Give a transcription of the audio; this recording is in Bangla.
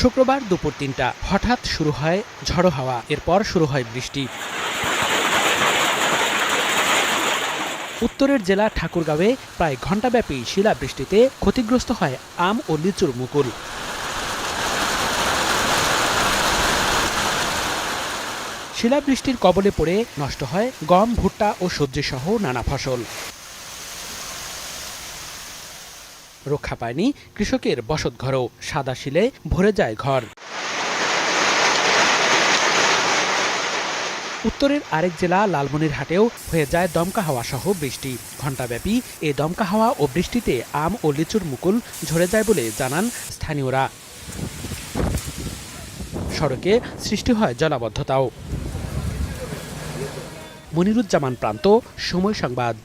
শুক্রবার দুপুর তিনটা। হঠাৎ শুরু হয় ঝড়ো হাওয়া, এরপর শুরু হয় বৃষ্টি। উত্তরের জেলা ঠাকুরগাঁওয়ে প্রায় ঘণ্টাব্যাপী শিলাবৃষ্টিতে ক্ষতিগ্রস্ত হয় আম ও লিচুর মুকুল। শিলাবৃষ্টির কবলে পড়ে নষ্ট হয় গম, ভুট্টা ও সবজি সহ নানা ফসল। রক্ষা পায়নি কৃষকের বসতঘরও সাদা শিলে ভরে যায় ঘর। উত্তরের আরেক জেলা লালমনিরহাটেও হয়ে যায় দমকা হাওয়া সহ বৃষ্টি। ঘণ্টাব্যাপী এ দমকা হাওয়া ও বৃষ্টিতে আম ও লিচুর মুকুল ঝরে যায় বলে জানান স্থানীয়রা। সড়কে সৃষ্টি হয় জলাবদ্ধতাও। মনিরুজ্জামান প্রান্ত, সময় সংবাদ।